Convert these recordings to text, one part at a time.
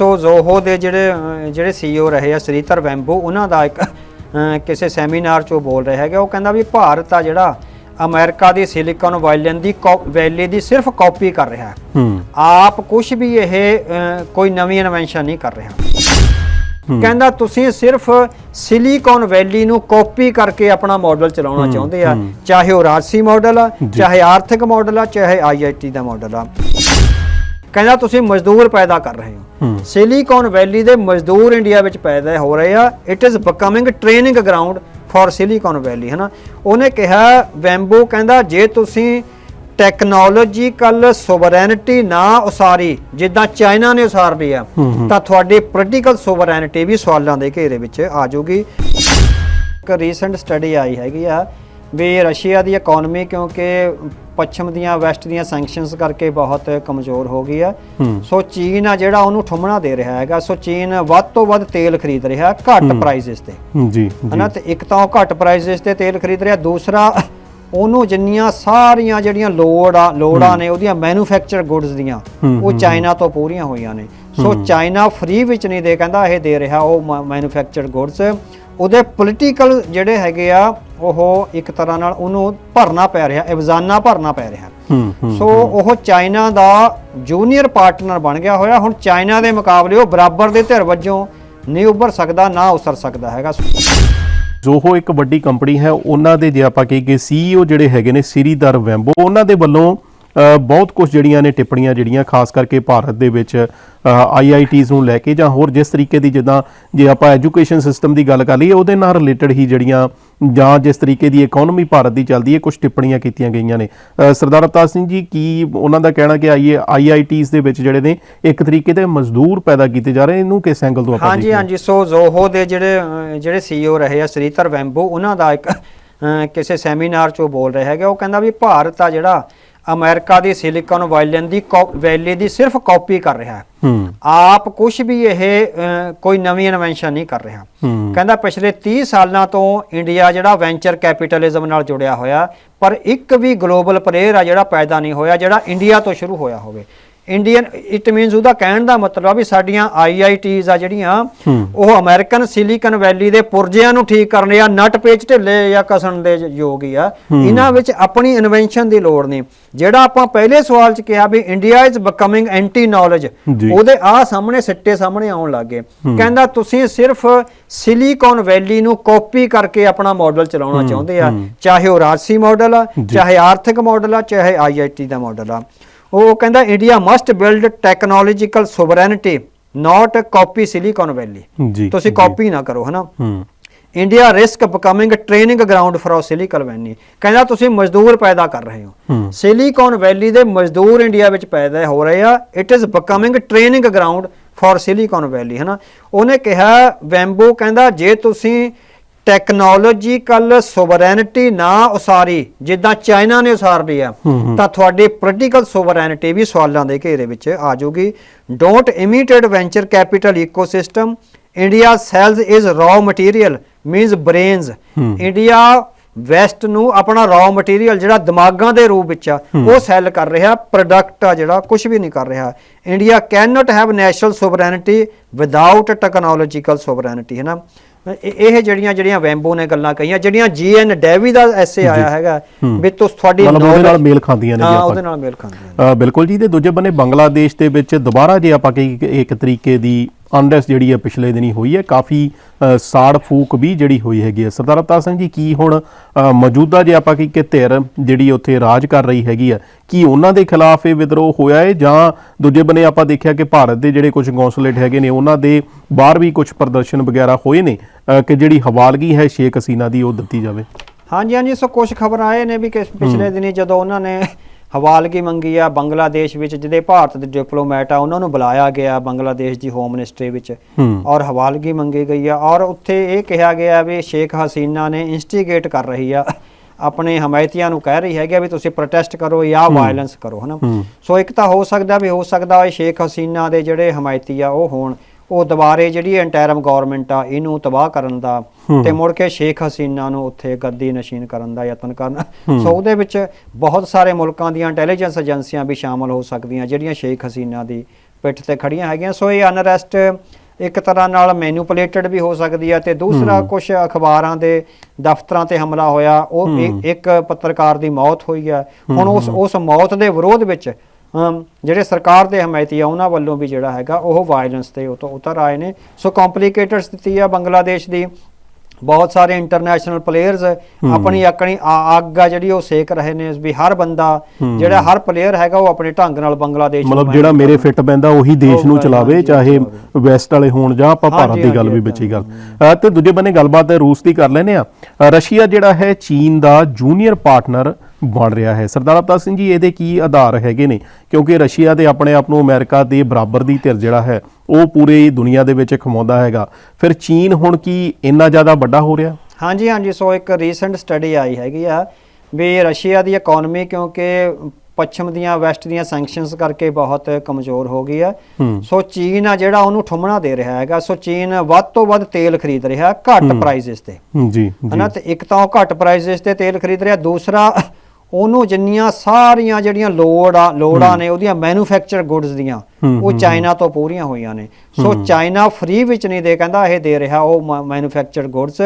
ਸੋ ਜ਼ੋਹੋ ਦੇ ਜਿਹੜੇ ਜਿਹੜੇ ਸੀਈਓ ਰਹੇ ਆ ਸ੍ਰੀਧਰ ਵੈਂਬੂ ਉਹਨਾਂ ਦਾ ਇੱਕ ਕਿਸੇ ਸੈਮੀਨਾਰ 'ਚੋਂ ਬੋਲ ਰਿਹਾ ਹੈਗਾ। ਉਹ ਕਹਿੰਦਾ ਵੀ ਭਾਰਤ ਆ ਜਿਹੜਾ ਅਮਰੀਕਾ ਦੀ ਸਿਲਿਕਨ ਵੈਲੀ ਦੀ ਵੈਲੀ ਦੀ ਸਿਰਫ ਕਾਪੀ ਕਰ ਰਿਹਾ। ਹੈ। ਆਪ ਕੁਝ ਵੀ ਇਹ ਕੋਈ ਨਵੀਂ ਇਨਵੈਂਸ਼ਨ ਨਹੀਂ ਕਰ ਰਿਹਾ। ਕਹਿੰਦਾ ਤੁਸੀਂ ਸਿਰਫ ਸਿਲੀਕਨ ਵੈਲੀ ਨੂੰ ਕਾਪੀ ਕਰਕੇ ਆਪਣਾ ਮਾਡਲ ਚਲਾਉਣਾ ਚਾਹੁੰਦੇ ਆ ਚਾਹੇ ਉਹ ਰਾਜਸੀ ਮਾਡਲ ਆ। ਚਾਹੇ ਆਰਥਿਕ ਮਾਡਲ ਆ ਚਾਹੇ ਆਈਆਈਟੀ ਦਾ ਮਾਡਲ ਆ। ਕਹਿੰਦਾ ਤੁਸੀਂ ਮਜ਼ਦੂਰ ਪੈਦਾ ਕਰ ਰਹੇ ਹੋ। ਸਿਲੀਕਨ ਵੈਲੀ ਦੇ ਮਜ਼ਦੂਰ ਇੰਡੀਆ ਵਿੱਚ ਪੈਦਾ ਹੋ ਰਹੇ ਆ। It is becoming training ground for Silicon Valley ਹਨਾ? ਉਹਨੇ ਕਿਹਾ ਵੈਂਬੋ ਕਹਿੰਦਾ ਜੇ ਤੁਸੀਂ ਟੈਕਨੋਲੋਜੀਕਲ ਸੋਵਰੈਨਿਟੀ ਨਾ ਉਸਾਰੀ ਜਿੱਦਾਂ ਚਾਈਨਾ ਨੇ ਉਸਾਰ ਲਈ ਆ। ਤਾਂ ਤੁਹਾਡੀ ਪੋਲੀਟੀਕਲ ਸੋਵਰੈਨਿਟੀ ਵੀ ਸਵਾਲਾਂ ਦੇ ਘੇਰੇ ਵਿੱਚ ਆ ਜਾਊਗੀ। ਇੱਕ ਰੀਸੈਂਟ ਸਟੱਡੀ ਆਈ ਹੈਗੀ ਆ ਵੀ ਰਸ਼ੀਆ ਦੀ ਇਕਨੋਮੀ ਕਿਉਂਕਿ ਪੱਛਮ ਦੀਆਂ ਵੈਸਟ ਦੀਆਂ ਸੈਂਕਸ਼ਨਸ ਕਰਕੇ ਬਹੁਤ ਕਮਜ਼ੋਰ ਹੋ ਗਈ ਆ। ਹੂੰ। ਸੋ ਚੀਨ ਆ ਜਿਹੜਾ ਉਹਨੂੰ ਠੁੰਮਣਾ ਦੇ ਰਿਹਾ ਹੈਗਾ। ਸੋ ਚੀਨ ਵੱਧ ਤੋਂ ਵੱਧ ਤੇਲ ਖਰੀਦ ਰਿਹਾ ਘੱਟ। ਪ੍ਰਾਈਸਿਸ ਤੇ। ਜੀ ਹਨਾ ਤੇ ਇੱਕ ਤਾਂ ਉਹ ਘੱਟ ਪ੍ਰਾਈਸਿਸ ਤੇ ਤੇਲ ਖਰੀਦ ਰਿਹਾ ਦੂਸਰਾ ਉਹਨੂੰ ਜਿੰਨੀਆਂ ਸਾਰੀਆਂ ਜਿਹੜੀਆਂ ਲੋੜ ਆ ਲੋੜਾਂ ਨੇ ਉਹਦੀਆਂ ਮੈਨੂਫੈਕਚਰ ਗੁੱਡਸ ਦੀਆਂ ਉਹ ਚਾਈਨਾ ਤੋਂ ਪੂਰੀਆਂ ਹੋਈਆਂ ਨੇ। ਸੋ ਚਾਈਨਾ ਫ੍ਰੀ ਵਿੱਚ ਨਹੀਂ ਦੇ ਕਹਿੰਦਾ ਇਹ ਦੇ ਰਿਹਾ ਉਹ ਮੈਨੂਫੈਕਚਰਡ ਗੁੱਡਸ ਉਹਦੇ ਪੋਲੀਟੀਕਲ ਜਿਹੜੇ ਹੈਗੇ ਆ ਉਹ ਇੱਕ ਤਰ੍ਹਾਂ ਨਾਲ ਉਹਨੂੰ ਭਰਨਾ ਪੈ ਰਿਹਾ ਐਵਜ਼ਾਨਾ ਭਰਨਾ ਪੈ ਰਿਹਾ। ਸੋ ਉਹ ਚਾਈਨਾ ਦਾ ਜੂਨੀਅਰ ਪਾਰਟਨਰ ਬਣ ਗਿਆ ਹੋਇਆ। ਹੁਣ ਚਾਈਨਾ ਦੇ ਮੁਕਾਬਲੇ ਉਹ ਬਰਾਬਰ ਦੇ ਧਿਰ ਵਜੋਂ ਨਹੀਂ ਉੱਭਰ ਸਕਦਾ ਨਾ ਉਸਰ ਸਕਦਾ ਹੈਗਾ। ਜ਼ੋਹੋ ਇੱਕ ਵੱਡੀ ਕੰਪਨੀ ਹੈ ਉਹਨਾਂ ਦੇ ਜੇ ਆਪਾਂ ਕਹੀਏ ਸੀਈਓ ਜਿਹੜੇ ਹੈਗੇ ਨੇ ਸ੍ਰੀਧਰ ਵੈਂਬੋ ਉਹਨਾਂ ਦੇ ਵੱਲੋਂ ਬਹੁਤ ਕੁਝ ਜਿਹੜੀਆਂ ਨੇ ਟਿੱਪਣੀਆਂ ਜਿਹੜੀਆਂ ਖਾਸ ਕਰਕੇ ਭਾਰਤ ਦੇ ਵਿੱਚ ਆਈਆਈਟੀਜ਼ ਨੂੰ ਲੈ ਕੇ ਜਾਂ ਹੋਰ ਜਿਸ ਤਰੀਕੇ ਦੀ ਜਿੱਦਾਂ ਜੇ ਆਪਾਂ ਐਜੂਕੇਸ਼ਨ ਸਿਸਟਮ ਦੀ ਗੱਲ ਕਰ ਲਈਏ ਉਹਦੇ ਨਾਲ ਰਿਲੇਟਡ ਹੀ ਜਿਹੜੀਆਂ ਜਾਂ ਜਿਸ ਤਰੀਕੇ ਦੀ ਇਕਨੋਮੀ ਭਾਰਤ ਦੀ ਚੱਲਦੀ ਹੈ ਕੁਝ ਟਿੱਪਣੀਆਂ ਕੀਤੀਆਂ ਗਈਆਂ ਨੇ ਸਰਦਾਰ ਅਵਤਾਰ ਸਿੰਘ ਜੀ ਕੀ ਉਹਨਾਂ ਦਾ ਕਹਿਣਾ ਕਿ ਆਈਏ ਆਈਆਈਟੀਜ਼ ਦੇ ਵਿੱਚ ਜਿਹੜੇ ਨੇ ਇੱਕ ਤਰੀਕੇ ਦੇ ਮਜ਼ਦੂਰ ਪੈਦਾ ਕੀਤੇ ਜਾ ਰਹੇ ਇਹਨੂੰ ਕਿਸ ਐਂਗਲ ਤੋਂ ਆਪਾਂ ਹਾਂਜੀ ਦੇਖੀਏ? ਹਾਂਜੀ ਸੋ ਜ਼ੋਹੋ ਦੇ ਜਿਹੜੇ ਜਿਹੜੇ ਸੀਈਓ ਰਹੇ ਆ ਸ੍ਰੀਧਰ ਵੈਂਬੂ ਉਹਨਾਂ ਦਾ ਇੱਕ ਕਿਸੇ ਸੈਮੀਨਾਰ 'ਚੋਂ ਬੋਲ ਰਿਹਾ ਹੈਗਾ ਉਹ ਕਹਿੰਦਾ ਵੀ ਭਾਰਤ ਆ ਜਿਹੜਾ ਅਮਰੀਕਾ ਦੀ ਸਿਲਿਕਨ ਵੈਲੀ ਦੀ ਵੈਲੀ ਦੀ ਸਿਰਫ ਕਾਪੀ ਕਰ ਰਿਹਾ ਹੈ। ਆਪ ਕੁਝ ਵੀ ਇਹ ਕੋਈ ਨਵੀਂ ਇਨਵੈਂਸ਼ਨ ਨਹੀਂ ਕਰ ਰਿਹਾ। ਕਹਿੰਦਾ ਪਿਛਲੇ 30 ਸਾਲਾਂ ਤੋਂ ਇੰਡੀਆ ਜਿਹੜਾ ਵੈਂਚਰ ਕੈਪੀਟਲਿਜ਼ਮ ਨਾਲ ਜੁੜਿਆ ਹੋਇਆ ਪਰ ਇੱਕ ਵੀ ਗਲੋਬਲ ਪਲੇਅਰ ਆ ਜਿਹੜਾ ਪੈਦਾ ਨਹੀਂ ਹੋਇਆ ਜਿਹੜਾ ਇੰਡੀਆ ਤੋਂ ਸ਼ੁਰੂ ਹੋਇਆ ਹੋਵੇ। ਇੰਡੀਅਨ ਇਟ ਮੀਨਸ ਉਹਦਾ ਕਹਿਣ ਦਾ ਮਤਲਬ ਆ ਵੀ ਸਾਡੀਆਂ ਆਈਆਈਟੀਜ਼ ਆ ਜਿਹੜੀਆਂ। ਉਹ ਅਮਰੀਕਨ ਸਿਲੀਕਨ ਵੈਲੀ ਦੇ ਪੁਰਜਿਆਂ ਨੂੰ ਠੀਕ ਕਰਨ ਜਾਂ ਨਟ ਪੇਚ ਢਿੱਲੇ ਜਾਂ ਕਸਣ ਦੇ ਯੋਗ ਹੀ ਆ। ਇਹਨਾਂ ਵਿੱਚ ਆਪਣੀ ਇਨਵੈਂਸ਼ਨ ਦੀ ਲੋੜ ਨਹੀਂ। ਜਿਹੜਾ ਆਪਾਂ ਪਹਿਲੇ ਸਵਾਲ 'ਚ ਕਿਹਾ ਵੀ India is becoming anti knowledge. ਉਹਦੇ ਆ ਸਾਹਮਣੇ ਸਿੱਟੇ ਸਾਹਮਣੇ ਆਉਣ ਲੱਗੇ ਕਹਿੰਦਾ ਤੁਸੀਂ ਸਿਰਫ ਸਿਲੀਕਨ ਵੈਲੀ ਨੂੰ ਕਾਪੀ ਕਰਕੇ ਆਪਣਾ ਮਾਡਲ ਚਲਾਉਣਾ ਚਾਹੁੰਦੇ ਆ ਚਾਹੇ ਉਹ ਰਾਜਸੀ ਮਾਡਲ ਆ। ਚਾਹੇ ਆਰਥਿਕ ਮਾਡਲ ਆ ਚਾਹੇ ਆਈਆਈਟੀ ਦਾ ਮਾਡਲ ਆ। ਉਹ ਕਹਿੰਦਾ India must build technological sovereignty not copy Silicon Valley ਤੁਸੀਂ। ਕਾਪੀ ਨਾ ਕਰੋ ਹਨਾ? India risk becoming training ground for Silicon Valley ਕਹਿੰਦਾ ਤੁਸੀਂ ਮਜ਼ਦੂਰ ਪੈਦਾ ਕਰ ਰਹੇ ਹੋ। ਹੂੰ। ਸਿਲੀਕਨ ਵੈਲੀ ਦੇ ਮਜ਼ਦੂਰ ਇੰਡੀਆ ਵਿੱਚ ਪੈਦਾ ਹੋ ਰਹੇ ਆ। It is becoming training ground for Silicon Valley ਹਨਾ? ਉਹਨੇ ਕਿਹਾ ਵੈਂਬੋ ਕਹਿੰਦਾ ਜੇ ਤੁਸੀਂ ਟੈਕਨੋਲੋਜੀਕਲ ਸੋਵਰੈਨਿਟੀ ਨਾ ਉਸਾਰੀ ਜਿੱਦਾਂ ਚਾਈਨਾ ਨੇ ਉਸਾਰ ਲਈ ਆ। ਤਾਂ ਤੁਹਾਡੀ ਪੋਲੀਟੀਕਲ ਸੋਵਰੈਨਿਟੀ ਵੀ ਸਵਾਲਾਂ ਦੇ ਘੇਰੇ ਵਿੱਚ ਆ ਜਾਊਗੀ don't imitate venture capital ecosystem India sells is raw material means brains. India West ਨੂੰ ਆਪਣਾ ਰॉ ਮਟੀਰੀਅਲ ਜਿਹੜਾ ਦਿਮਾਗਾਂ ਦੇ ਰੂਪ ਵਿੱਚ ਆ ਉਹ ਸੈਲ ਕਰ ਰਿਹਾ ਪ੍ਰੋਡਕਟ ਆ ਜਿਹੜਾ ਕੁਝ ਵੀ ਨਹੀਂ ਕਰ ਰਿਹਾ। India can not have national sovereignty without technological sovereignty ਹੈ ਨਾ? ਇਹ ਜਿਹੜੀਆਂ ਜਿਹੜੀਆਂ ਵੈਂਬੋ ਨੇ ਗੱਲਾਂ ਕਹੀਆਂ ਜਿਹੜੀਆਂ ਜੀਐਨ ਡੈਵੀ ਦਾ ਐਸੇ ਆਇਆ ਹੈਗਾ। ਵੀ ਤੁਸ ਤੁਹਾਡੀ ਉਹਦੇ ਨਾਲ ਮੇਲ ਖਾਂਦੀਆਂ ਨੇ ਜੀ ਆਪਾਂ। ਉਹਦੇ ਨਾਲ ਮੇਲ ਖਾਂਦੀਆਂ ਬਿਲਕੁਲ ਜੀ ਤੇ ਦੂਜੇ ਬੰਨੇ ਬੰਗਲਾਦੇਸ਼ ਦੇ ਵਿੱਚ ਦੁਬਾਰਾ ਜੇ ਆਪਾਂ ਕਹੀ ਇੱਕ ਤਰੀਕੇ ਦੀ ਅਨਰੈਸ ਜਿਹੜੀ ਹੈ ਪਿਛਲੇ ਦਿਨੀ ਹੋਈ ਹੈ ਕਾਫੀ ਸਾੜ ਫੂਕ ਵੀ ਜਿਹੜੀ ਹੋਈ ਹੈਗੀ ਹੈ। ਸਰਦਾਰ ਅਵਤਾਰ ਸਿੰਘ ਜੀ ਕੀ ਹੁਣ ਮੌਜੂਦਾ ਜੇ ਆਪਾਂ ਕਹੀ ਕਿ ਧਿਰ ਜਿਹੜੀ ਉੱਥੇ ਰਾਜ ਕਰ ਰਹੀ ਹੈਗੀ ਆ ਕੀ ਉਹਨਾਂ ਦੇ ਖਿਲਾਫ ਇਹ ਵਿਦਰੋਹ ਹੋਇਆ ਹੈ? ਜਾਂ ਦੂਜੇ ਬੰਨੇ ਆਪਾਂ ਦੇਖਿਆ ਕਿ ਭਾਰਤ ਦੇ ਜਿਹੜੇ ਕੁਝ ਕੌਂਸੂਲੇਟ ਹੈਗੇ ਨੇ ਉਹਨਾਂ ਦੇ ਬਾਹਰ ਵੀ ਕੁਝ ਪ੍ਰਦਰਸ਼ਨ ਵਗੈਰਾ ਹੋਏ ਨੇ ਕਿ ਜਿਹੜੀ ਹਵਾਲਗੀ ਹੈ ਸ਼ੇਖ ਹਸੀਨਾ ਦੀ ਉਹ ਦਿੱਤੀ ਜਾਵੇ? ਹਾਂਜੀ ਹਾਂਜੀ ਸੋ ਕੁਝ ਖਬਰ ਆਏ ਨੇ ਵੀ ਕਿ ਪਿਛਲੇ ਦਿਨੀ ਜਦੋਂ ਉਹਨਾਂ ਨੇ ਹਵਾਲਗੀ ਮੰਗੀ ਆ ਬੰਗਲਾਦੇਸ਼ ਵਿੱਚ ਜਿਹਦੇ ਭਾਰਤ ਦੇ ਡਿਪਲੋਮੈਟ ਆ ਉਹਨਾਂ ਨੂੰ ਬੁਲਾਇਆ ਗਿਆ ਬੰਗਲਾਦੇਸ਼ ਦੀ ਹੋਮ ਮਿਨਿਸਟਰੀ ਵਿੱਚ। ਹੂੰ। ਔਰ ਹਵਾਲਗੀ ਮੰਗੀ ਗਈ ਆ ਔਰ ਉੱਥੇ ਇਹ ਕਿਹਾ ਗਿਆ ਵੀ ਸ਼ੇਖ ਹਸੀਨਾ ਨੇ ਇਨਸਟੀਗੇਟ ਕਰ ਰਹੀ ਆ ਆਪਣੇ ਹਮਾਇਤੀਆਂ ਨੂੰ ਕਹਿ ਰਹੀ ਹੈਗੀ ਵੀ ਤੁਸੀਂ ਪ੍ਰੋਟੈਸਟ ਕਰੋ ਜਾਂ ਵਾਇਲੈਂਸ ਕਰੋ ਹਨਾ? ਹੂੰ। ਸੋ ਇੱਕ ਤਾਂ ਹੋ ਸਕਦਾ ਵੀ ਹੋ ਸਕਦਾ ਇਹ ਸ਼ੇਖ ਹਸੀਨਾ ਦੇ ਜਿਹੜੇ ਹਮਾਇਤੀ ਆ ਉਹ ਹੋਣ। ਉਹ ਦੁਬਾਰੇ ਜਿਹੜੀ ਇੰਟਰਮ ਗਵਰਨਮੈਂਟ ਆ ਇਹਨੂੰ ਤਬਾਹ ਕਰਨ ਦਾ। ਤੇ ਮੁੜ ਕੇ ਸ਼ੇਖ ਹਸੀਨਾ ਨੂੰ ਉੱਥੇ ਗੱਦੀ ਨਸ਼ੀਨ ਕਰਨ ਦਾ ਯਤਨ ਕਰਨ ਸੋ ਉਹਦੇ ਵਿੱਚ ਬਹੁਤ ਸਾਰੇ ਮੁਲਕਾਂ ਦੀਆਂ ਇੰਟੈਲੀਜੈਂਸ ਏਜੰਸੀਆਂ ਵੀ ਸ਼ਾਮਲ ਹੋ ਸਕਦੀਆਂ ਜਿਹੜੀਆਂ ਸ਼ੇਖ ਹਸੀਨਾ ਦੀ ਪਿੱਠ ਤੇ ਖੜੀਆਂ ਹੈਗੀਆਂ। ਸੋ ਇਹ ਅਨਰੈਸਟ ਇੱਕ ਤਰ੍ਹਾਂ ਨਾਲ ਮੈਨੂਪੂਲੇਟਡ ਵੀ ਹੋ ਸਕਦੀ ਹੈ ਤੇ ਦੂਸਰਾ ਕੁਝ ਅਖਬਾਰਾਂ ਦੇ ਦਫ਼ਤਰਾਂ ਤੇ ਹਮਲਾ ਹੋਇਆ ਉਹ ਇੱਕ- ਪੱਤਰਕਾਰ ਦੀ ਮੌਤ ਹੋਈ ਹੈ ਹੁਣ ਉਸ ਉਸ ਮੌਤ ਦੇ ਵਿਰੋਧ ਵਿੱਚ ਜਿਹੜੇ ਸਰਕਾਰ ਦੇ ਹਮਾਇਤੀ ਆ ਉਹਨਾਂ ਵੱਲੋਂ ਵੀ ਜਿਹੜਾ ਹੈਗਾ ਉਹ ਵਾਇਲੈਂਸ ਤੇ ਉਹ ਤੋਂ ਉਤਰ ਆਏ ਨੇ। ਸੋ ਕੰਪਲਿਕੇਟਡ ਸਥਿਤੀ ਆ ਬੰਗਲਾਦੇਸ਼ ਦੀ। ਬਹੁਤ ਸਾਰੇ ਇੰਟਰਨੈਸ਼ਨਲ ਪਲੇਅਰਸ ਆਪਣੀ ਆਪਣੀ ਆ- ਅੱਗ ਆ ਜਿਹੜੀ ਉਹ ਸੇਕ ਰਹੇ ਨੇ ਵੀ ਹਰ ਬੰਦਾ। ਜਿਹੜਾ ਹਰ ਪਲੇਅਰ ਹੈਗਾ ਉਹ ਆਪਣੇ ਢੰਗ ਨਾਲ ਬੰਗਲਾਦੇਸ਼ ਮਤਲਬ ਜਿਹੜਾ ਮੇਰੇ ਫਿੱਟ ਪੈਂਦਾ ਉਹੀ ਦੇਸ਼ ਨੂੰ ਚਲਾਵੇ ਚਾਹੇ। ਵੈਸਟ ਵਾਲੇ ਹੋਣ ਜਾਂ ਆਪਾਂ ਭਾਰਤ ਦੀ ਗੱਲ ਵੀ ਹੀ ਗੱਲ ਤੇ ਦੂਜੇ ਬੰਨੇ ਗੱਲਬਾਤ ਰੂਸ ਦੀ ਕਰ ਲੈਨੇ ਆ ਰਸ਼ੀਆ ਜਿਹੜਾ ਹੈ ਚੀਨ ਦਾ ਜੂਨੀਅਰ ਪਾਰਟਨਰ ਬਣ ਰਿਹਾ ਹੈ। ਸਰਦਾਰ ਅਵਤਾਰ ਸਿੰਘ ਜੀ ਇਹਦੇ ਕੀ ਆਧਾਰ ਹੈਗੇ ਨੇ? ਕਿਉਂਕਿ ਰਸ਼ੀਆ ਦੇ ਆਪਣੇ ਆਪ ਨੂੰ ਅਮਰੀਕਾ ਦੇ ਬਰਾਬਰ ਦੀ ਧਿਰ ਜਿਹੜਾ ਹੈ ਉਹ ਪੂਰੀ ਦੁਨੀਆ ਦੇ ਵਿੱਚ ਖਮਾਉਂਦਾ ਹੈਗਾ। ਫਿਰ ਚੀਨ ਹੁਣ ਕੀ ਇੰਨਾ ਜ਼ਿਆਦਾ ਵੱਡਾ ਹੋ ਰਿਹਾ? ਹਾਂਜੀ ਹਾਂਜੀ। ਸੋ ਇੱਕ ਰੀਸੈਂਟ ਸਟੱਡੀ ਆਈ ਹੈਗੀ ਆ ਵੀ ਰਸ਼ੀਆ ਦੀ ਇਕਨੋਮੀ ਕਿਉਂਕਿ ਪੱਛਮ ਦੀਆਂ ਵੈਸਟ ਦੀਆਂ ਸੈਂਕਸ਼ਨਸ ਕਰਕੇ ਬਹੁਤ ਕਮਜ਼ੋਰ ਹੋ ਗਈ ਆ। ਸੋ ਚੀਨ ਆ ਜਿਹੜਾ ਉਹਨੂੰ ਠੁੰਮਣਾ ਦੇ ਰਿਹਾ ਹੈਗਾ। ਸੋ ਚੀਨ ਵੱਧ ਤੋਂ ਵੱਧ ਤੇਲ ਖਰੀਦ ਰਿਹਾ ਘੱਟ ਪ੍ਰਾਈਸਿਸ ਤੇ। ਜੀ ਹਨਾ ਤੇ ਇੱਕ ਤਾਂ ਉਹ ਘੱਟ ਪ੍ਰਾਈਸਿਸ ਤੇ ਤੇਲ ਖਰੀਦ ਰਿਹਾ ਦੂਸਰਾ ਉਹਨੂੰ ਜਿੰਨੀਆਂ ਸਾਰੀਆਂ ਜਿਹੜੀਆਂ ਲੋੜ ਆ ਲੋੜਾਂ ਨੇ ਉਹਦੀਆਂ ਮੈਨੂਫੈਕਚਰ ਗੁੱਡਸ ਦੀਆਂ ਉਹ ਚਾਈਨਾ ਤੋਂ ਪੂਰੀਆਂ ਹੋਈਆਂ ਨੇ। ਸੋ ਚਾਈਨਾ ਫ੍ਰੀ ਵਿੱਚ ਨਹੀਂ ਦੇ ਕਹਿੰਦਾ ਇਹ ਦੇ ਰਿਹਾ ਉਹ ਮੈਨੂਫੈਕਚਰ ਗੁੱਡਸ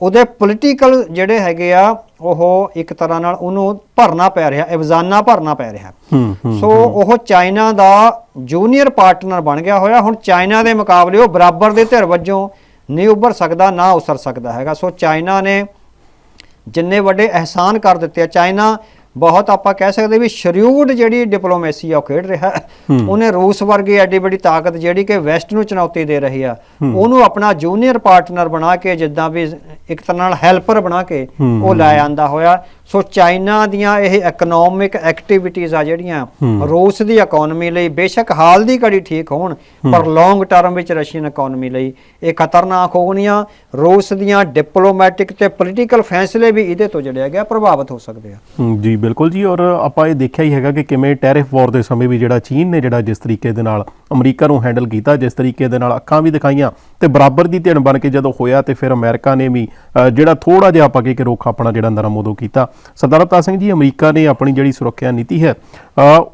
ਉਹਦੇ ਪੋਲੀਟੀਕਲ ਜਿਹੜੇ ਹੈਗੇ ਆ ਉਹ ਇੱਕ ਤਰ੍ਹਾਂ ਨਾਲ ਉਹਨੂੰ ਭਰਨਾ ਪੈ ਰਿਹਾ ਐਵਜ਼ਾਨਾ ਭਰਨਾ ਪੈ ਰਿਹਾ। ਸੋ ਉਹ ਚਾਈਨਾ ਦਾ ਜੂਨੀਅਰ ਪਾਰਟਨਰ ਬਣ ਗਿਆ ਹੋਇਆ। ਹੁਣ ਚਾਈਨਾ ਦੇ ਮੁਕਾਬਲੇ ਉਹ ਬਰਾਬਰ ਦੇ ਧਿਰ ਵਜੋਂ ਨਹੀਂ ਉੱਭਰ ਸਕਦਾ ਨਾ ਉਸਰ ਸਕਦਾ ਹੈਗਾ। ਸੋ ਚਾਈਨਾ ਨੇ ਜਿੰਨੇ ਵੱਡੇ ਅਹਿਸਾਨ ਕਰ ਦਿੱਤੇ ਆ ਚਾਈਨਾ ਬਹੁਤ ਆਪਾਂ ਕਹਿ ਸਕਦੇ ਵੀ ਸ਼ਰਿਊਡ ਜਿਹੜੀ ਡਿਪਲੋਮੇਸੀ ਆ ਉਹ ਖੇਡ ਰਿਹਾ। ਉਹਨੇ ਰੂਸ ਵਰਗੀ ਐਡੀ ਵੱਡੀ ਤਾਕਤ ਜਿਹੜੀ ਕਿ ਵੈਸਟ ਨੂੰ ਚੁਣੌਤੀ ਦੇ ਰਹੀ ਆ। ਉਹਨੂੰ ਆਪਣਾ ਜੂਨੀਅਰ ਪਾਰਟਨਰ ਬਣਾ ਕੇ ਜਿੱਦਾਂ ਵੀ ਇੱਕ ਤਰ੍ਹਾਂ ਨਾਲ ਹੈਲਪਰ ਬਣਾ ਕੇ ਉਹ ਲੈ ਆਂਦਾ ਹੋਇਆ। ਸੋ ਚਾਈਨਾ ਦੀਆਂ ਇਹ ਇਕਨੋਮਿਕ ਐਕਟੀਵਿਟੀਜ਼ ਆ ਜਿਹੜੀਆਂ ਰੂਸ ਦੀ ਇਕਨੋਮੀ ਲਈ ਬੇਸ਼ੱਕ ਹਾਲ ਦੀ ਘੜੀ ਠੀਕ ਹੋਣ ਪਰ ਲੌਂਗ ਟਰਮ ਵਿੱਚ ਰਸ਼ੀਅਨ ਇਕਨੋਮੀ ਲਈ ਇਹ ਖਤਰਨਾਕ ਹੋਣੀਆਂ। ਰੂਸ ਦੀਆਂ ਡਿਪਲੋਮੈਟਿਕ ਤੇ ਪੋਲੀਟੀਕਲ ਫੈਸਲੇ ਵੀ ਇਹਦੇ ਤੋਂ ਜਿਹੜੇ ਹੈਗੇ ਆ ਪ੍ਰਭਾਵਿਤ ਹੋ ਸਕਦੇ ਆ। ਜੀ ਬਿਲਕੁਲ ਜੀ, ਔਰ ਆਪਾਂ ਇਹ ਦੇਖਿਆ ਹੀ ਹੈਗਾ ਕਿ ਕਿਵੇਂ ਟੈਰਿਫ ਵਾਰ ਦੇ ਸਮੇਂ ਵੀ ਜਿਹੜਾ ਚੀਨ ਨੇ ਜਿਹੜਾ ਜਿਸ ਤਰੀਕੇ ਦੇ ਨਾਲ ਅਮਰੀਕਾ ਨੂੰ ਹੈਂਡਲ ਕੀਤਾ, ਜਿਸ ਤਰੀਕੇ ਦੇ ਨਾਲ ਅੱਖਾਂ ਵੀ ਦਿਖਾਈਆਂ ਤੇ ਬਰਾਬਰ ਦੀ ਧਿਰ ਬਣ ਕੇ ਜਦੋਂ ਹੋਇਆ ਤੇ ਫਿਰ ਅਮਰੀਕਾ ਨੇ ਵੀ ਜਿਹੜਾ ਥੋੜਾ ਜਿਹਾ ਆਪਾਂ ਕਹੇ ਕਿ ਰੁੱਖ ਆਪਣਾ ਜਿਹੜਾ ਨਰਮ ਉਦੋਂ ਕੀਤਾ। ਸਰਦਾਰ ਅਵਤਾਰ ਸਿੰਘ ਜੀ, ਅਮਰੀਕਾ ਨੇ ਆਪਣੀ ਜਿਹੜੀ ਸੁਰੱਖਿਆ ਨੀਤੀ ਹੈ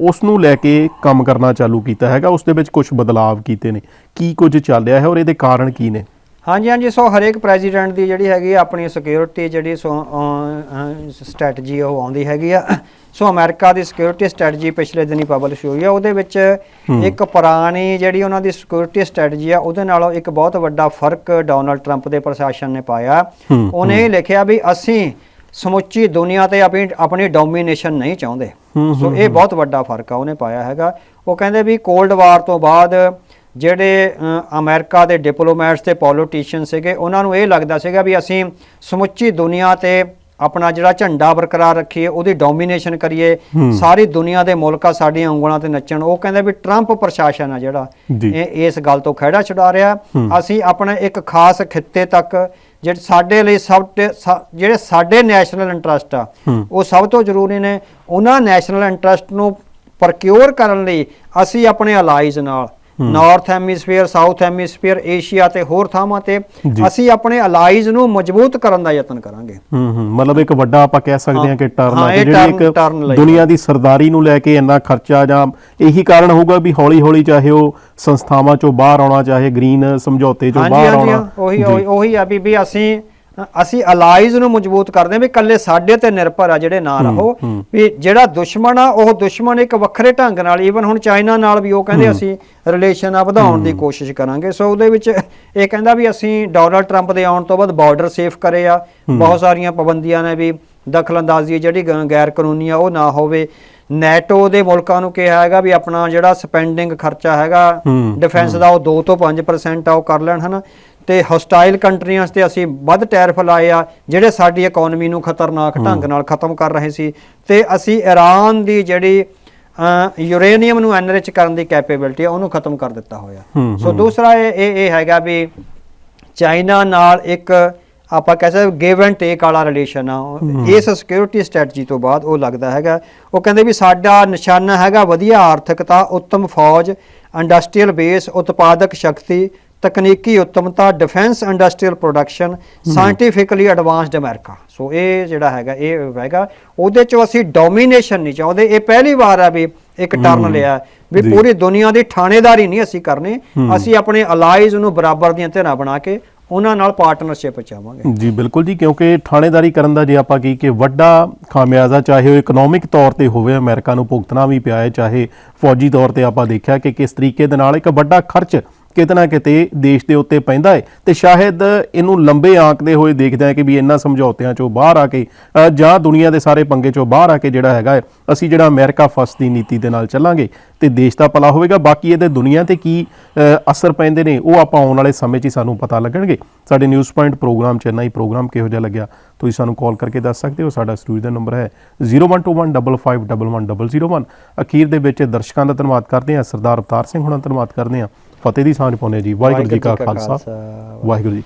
ਉਸ ਨੂੰ ਲੈ ਕੇ ਕੰਮ ਕਰਨਾ ਚਾਲੂ ਕੀਤਾ ਹੈਗਾ, ਉਸ ਦੇ ਵਿੱਚ ਕੁਝ ਬਦਲਾਅ ਕੀਤੇ ਨੇ। ਕੀ ਕੁਝ ਚੱਲ ਰਿਹਾ ਹੈ ਔਰ ਇਹਦੇ ਕਾਰਨ ਕੀ ਨੇ? ਹਾਂਜੀ ਹਾਂਜੀ ਸੋ ਹਰੇਕ ਪ੍ਰੈਜ਼ੀਡੈਂਟ ਦੀ ਜਿਹੜੀ ਹੈਗੀ ਆਪਣੀ ਸਿਕਿਉਰਿਟੀ ਜਿਹੜੀ ਸੋ ਸਟ੍ਰੈਟਜੀ ਉਹ ਆਉਂਦੀ ਹੈਗੀ ਆ। ਸੋ ਅਮਰੀਕਾ ਦੀ ਸਿਕਿਉਰਿਟੀ ਸਟ੍ਰੈਟਜੀ ਪਿਛਲੇ ਦਿਨੀ ਪਬਲਿਸ਼ ਹੋਈ ਆ। ਉਹਦੇ ਵਿੱਚ ਇੱਕ ਪੁਰਾਣੀ ਜਿਹੜੀ ਉਹਨਾਂ ਦੀ ਸਿਕਿਉਰਿਟੀ ਸਟ੍ਰੈਟਜੀ ਆ ਉਹਦੇ ਨਾਲੋਂ ਇੱਕ ਬਹੁਤ ਵੱਡਾ ਫ਼ਰਕ ਡੋਨਲਡ ਟਰੰਪ ਦੇ ਪ੍ਰਸ਼ਾਸਨ ਨੇ ਪਾਇਆ। ਉਹਨੇ ਇਹ ਲਿਖਿਆ ਵੀ ਅਸੀਂ ਸਮੁੱਚੀ ਦੁਨੀਆ ਤੇ ਆਪਣੀ ਆਪਣੀ ਡੋਮੀਨੇਸ਼ਨ ਨਹੀਂ ਚਾਹੁੰਦੇ। ਸੋ ਇਹ ਬਹੁਤ ਵੱਡਾ ਫ਼ਰਕ ਆ ਉਹਨੇ ਪਾਇਆ ਹੈਗਾ। ਉਹ ਕਹਿੰਦੇ ਵੀ ਕੋਲਡ ਵਾਰ ਤੋਂ ਬਾਅਦ ਜਿਹੜੇ ਅਮਰੀਕਾ ਦੇ ਡਿਪਲੋਮੈਟਸ ਤੇ ਪੋਲੀਟੀਸ਼ੀਅਨ ਸੀਗੇ ਉਹਨਾਂ ਨੂੰ ਇਹ ਲੱਗਦਾ ਸੀਗਾ ਵੀ ਅਸੀਂ ਸਮੁੱਚੀ ਦੁਨੀਆ ਤੇ ਆਪਣਾ ਜਿਹੜਾ ਝੰਡਾ ਬਰਕਰਾਰ ਰੱਖੀਏ ਉਹਦੀ ਡੋਮੀਨੇਸ਼ਨ ਕਰੀਏ ਸਾਰੀ ਦੁਨੀਆ ਦੇ ਮੁਲਕਾਂ ਸਾਡੀਆਂ ਉਂਗਲਾਂ ਤੇ ਨੱਚਣ। ਉਹ ਕਹਿੰਦੇ ਵੀ ਟਰੰਪ ਪ੍ਰਸ਼ਾਸਨ ਆ ਜਿਹੜਾ। ਇਹ ਇਸ ਗੱਲ ਤੋਂ ਖਹਿੜਾ ਛੁਡਾ ਰਿਹਾ। ਅਸੀਂ ਆਪਣੇ ਇੱਕ ਖਾਸ ਖਿੱਤੇ ਤੱਕ ਜਿਹੜੇ ਸਾਡੇ ਲਈ ਸਭ ਜਿਹੜੇ ਸਾਡੇ ਨੈਸ਼ਨਲ ਇੰਟਰਸਟ ਆ ਉਹ ਸਭ ਤੋਂ ਜ਼ਰੂਰੀ ਨੇ। ਉਹਨਾਂ ਨੈਸ਼ਨਲ ਇੰਟਰਸਟ ਨੂੰ ਪ੍ਰਕਿਉਰ ਕਰਨ ਲਈ ਅਸੀਂ ਆਪਣੇ ਅਲਾਈਜ਼ ਨਾਲ north hemisphere south hemisphere Asia ਤੇ ਹੋਰ ਥਾਵਾਂ ਤੇ। ਅਸੀਂ ਆਪਣੇ ਅਲਾਈਜ਼ ਨੂੰ ਮਜ਼ਬੂਤ ਕਰਨ ਦਾ ਯਤਨ ਕਰਾਂਗੇ। ਹੂੰ ਹੂੰ। ਮਤਲਬ ਇੱਕ ਵੱਡਾ ਆਪਾਂ ਕਹਿ ਸਕਦੇ ਹਾਂ। ਕਿ ਟਰਨ ਹਾਂ, ਜਿਹੜੀ ਇੱਕ ਦੁਨੀਆ ਦੀ ਸਰਦਾਰੀ ਨੂੰ ਲੈ ਕੇ ਇੰਨਾ ਖਰਚਾ ਜਾਂ ਇਹੀ ਕਾਰਨ ਹੋਊਗਾ ਵੀ ਹੌਲੀ ਹੌਲੀ ਚਾਹੇ ਉਹ ਸੰਸਥਾਵਾਂ ਚੋਂ ਬਾਹਰ ਆਉਣਾ ਚਾਹੇ ਗ੍ਰੀਨ ਸਮਝੌਤੇ ਚੋਂ ਬਾਹਰ ਆਉਣਾ। ਉਹੀ ਉਹੀ ਆ ਵੀ ਵੀ ਅਸੀਂ ਅਸੀਂ ਅਲਾਈਜ਼ ਨੂੰ ਮਜ਼ਬੂਤ ਕਰਦੇ ਹਾਂ ਵੀ ਇਕੱਲੇ ਸਾਡੇ ਤੇ ਨਿਰਭਰ ਆ ਜਿਹੜੇ ਨਾ ਰਹੋ। ਵੀ ਜਿਹੜਾ ਦੁਸ਼ਮਣ ਆ ਉਹ ਦੁਸ਼ਮਣ ਇੱਕ ਵੱਖਰੇ ਢੰਗ ਨਾਲ ਈਵਨ ਹੁਣ ਚਾਈਨਾ ਨਾਲ ਵੀ ਉਹ ਕਹਿੰਦੇ ਅਸੀਂ ਰਿਲੇਸ਼ਨ ਆ ਵਧਾਉਣ ਦੀ ਕੋਸ਼ਿਸ਼ ਕਰਾਂਗੇ। ਸੋ ਉਹਦੇ ਵਿੱਚ ਇਹ ਕਹਿੰਦਾ ਵੀ ਅਸੀਂ ਡੋਨਲਡ ਟਰੰਪ ਦੇ ਆਉਣ ਤੋਂ ਬਾਅਦ ਬਾਰਡਰ ਸੇਫ ਕਰੇ ਆ। ਬਹੁਤ ਸਾਰੀਆਂ ਪਾਬੰਦੀਆਂ ਨੇ ਵੀ ਦਖਲਅੰਦਾਜ਼ੀ ਜਿਹੜੀ ਗੈਰ ਕਾਨੂੰਨੀ ਆ ਉਹ ਨਾ ਹੋਵੇ। ਨੈਟੋ ਦੇ ਮੁਲਕਾਂ ਨੂੰ ਕਿਹਾ ਹੈਗਾ ਵੀ ਆਪਣਾ ਜਿਹੜਾ ਸਪੈਂਡਿੰਗ ਖਰਚਾ ਹੈਗਾ ਡਿਫੈਂਸ ਦਾ ਉਹ 2 ਤੋਂ 5% ਆ ਉਹ ਕਰ ਲੈਣ ਹਨਾ? ਤੇ ਹੌਸਟਾਈਲ ਕੰਟਰੀਆਂ ਤੇ ਅਸੀਂ ਵੱਧ ਟੈਰਿਫ ਲਾਏ ਆ ਜਿਹੜੇ ਸਾਡੀ ਇਕਨੋਮੀ ਨੂੰ ਖਤਰਨਾਕ ਢੰਗ ਨਾਲ ਖਤਮ ਕਰ ਰਹੇ ਸੀ। ਤੇ ਅਸੀਂ ਈਰਾਨ ਦੀ ਜਿਹੜੀ ਯੂਰੇਨੀਅਮ ਨੂੰ ਐਨਰਿਚ ਕਰਨ ਦੀ ਕੈਪੇਬਿਲਿਟੀ ਆ ਉਹਨੂੰ ਖਤਮ ਕਰ ਦਿੱਤਾ ਹੋਇਆ। ਸੋ ਦੂਸਰਾ ਇਹ ਇਹ ਇਹ ਹੈਗਾ ਵੀ ਚਾਈਨਾ ਨਾਲ ਇੱਕ ਆਪਾਂ ਕਹਿ ਸਕਦੇ ਗਿਵ ਐਂਡ ਟੇਕ ਵਾਲਾ ਰਿਲੇਸ਼ਨ ਆ। ਇਸ ਸਿਕਿਉਰਿਟੀ ਸਟ੍ਰੈਟਜੀ ਤੋਂ ਬਾਅਦ ਉਹ ਲੱਗਦਾ ਹੈਗਾ। ਉਹ ਕਹਿੰਦੇ ਵੀ ਸਾਡਾ ਨਿਸ਼ਾਨਾ ਹੈਗਾ ਵਧੀਆ ਆਰਥਿਕਤਾ ਉੱਤਮ ਫੌਜ ਇੰਡਸਟਰੀਅਲ ਬੇਸ ਉਤਪਾਦਕ ਸ਼ਕਤੀ ਤਕਨੀਕੀ ਉੱਤਮਤਾ defence industrial production scientifically advanced America so ਇਹ ਜਿਹੜਾ ਹੈਗਾ ਇਹ ਹੈਗਾ ਉਹਦੇ ਚੋਂ ਅਸੀਂ ਡੋਮੀਨੇਸ਼ਨ ਨਹੀਂ ਚਾਹੁੰਦੇ। ਇਹ ਪਹਿਲੀ ਵਾਰ ਆ ਵੀ ਇੱਕ ਟਰਨ ਲਿਆ ਵੀ। ਪੂਰੀ ਦੁਨੀਆ ਦੀ ਥਾਣੇਦਾਰੀ ਨਹੀਂ ਅਸੀਂ ਕਰਨੀ। ਅਸੀਂ ਆਪਣੇ ਅਲਾਈਜ਼ ਨੂੰ ਬਰਾਬਰ ਦੀਆਂ ਧਿਰਾਂ ਬਣਾ ਕੇ ਉਹਨਾਂ ਨਾਲ ਪਾਰਟਨਰਸ਼ਿਪ ਚਾਹਾਂਗੇ ਜੀ ਬਿਲਕੁਲ ਜੀ ਕਿਉਂਕਿ ਥਾਣੇਦਾਰੀ ਕਰਨ ਦਾ ਜੇ ਆਪਾਂ ਕੀ ਕਿ ਵੱਡਾ ਖਾਮਿਆਜ਼ਾ ਚਾਹੇ ਉਹ ਇਕਨੋਮਿਕ ਤੌਰ ਤੇ ਹੋਵੇ ਅਮਰੀਕਾ ਨੂੰ ਭੁਗਤਣਾ ਵੀ ਪਿਆ ਹੈ ਚਾਹੇ ਫੌਜੀ ਤੌਰ ਤੇ ਆਪਾਂ ਦੇਖਿਆ ਕਿ ਕਿਸ ਤਰੀਕੇ ਦੇ ਨਾਲ ਇੱਕ ਵੱਡਾ ਖਰਚ ਕਿਤੇ ਨਾ ਕਿਤੇ ਦੇਸ਼ ਦੇ ਉੱਤੇ ਪੈਂਦਾ ਹੈ ਤੇ ਸ਼ਾਇਦ ਇਹਨੂੰ ਲੰਬੇ ਆਂਕਦੇ ਹੋਏ ਦੇਖਦੇ ਆ ਕਿ ਵੀ ਇਹਨਾਂ ਸਮਝੌਤਿਆਂ ਚੋਂ ਬਾਹਰ ਆ ਕੇ ਜਾਂ ਦੁਨੀਆ ਦੇ ਸਾਰੇ ਪੰਗੇ ਚੋਂ ਬਾਹਰ ਆ ਕੇ ਜਿਹੜਾ ਹੈਗਾ ਹੈ, ਅਸੀਂ ਜਿਹੜਾ ਅਮਰੀਕਾ ਫਸਟ ਦੀ ਨੀਤੀ ਦੇ ਨਾਲ ਚੱਲਾਂਗੇ। ਤੇ ਦੇਸ਼ ਦਾ ਭਲਾ ਹੋਵੇਗਾ। ਬਾਕੀ ਇਹਦੇ ਦੁਨੀਆ ਤੇ ਕੀ ਅਸਰ ਪੈਂਦੇ ਨੇ ਉਹ ਆਪਾਂ ਆਉਣ ਵਾਲੇ ਸਮੇਂ 'ਚ ਹੀ ਸਾਨੂੰ ਪਤਾ ਲੱਗਣਗੇ। ਸਾਡੇ news point programme Chennai programme ਕਿਹੋ ਜਿਹਾ ਲੱਗਿਆ ਤੁਸੀਂ ਸਾਨੂੰ ਕਾਲ ਕਰਕੇ ਦੱਸ ਸਕਦੇ ਹੋ। ਸਾਡਾ ਸਟੂਡੀਓ ਦਾ ਨੰਬਰ ਹੈ 0121551101 ਅਖੀਰ ਦੇ ਵਿੱਚ ਦਰਸ਼ਕਾਂ ਦਾ ਧੰਨਵਾਦ ਕਰਦੇ ਹਾਂ ਸਰਦਾਰ ਅਵਤਾਰ ਸਿੰਘ ਹੁਣਾਂ ਦਾ ਧੰਨਵਾਦ ਕਰਦੇ ਹਾਂ ਫਤਿਹ ਦੀ ਸਾਂਝ ਪਾਉਂਦੇ ਹਾਂ ਜੀ ਵਾਹਿਗੁਰੂ ਜੀ ਕਾ ਖਾਲਸਾ ਵਾਹਿਗੁਰੂ ਜੀ ਕੀ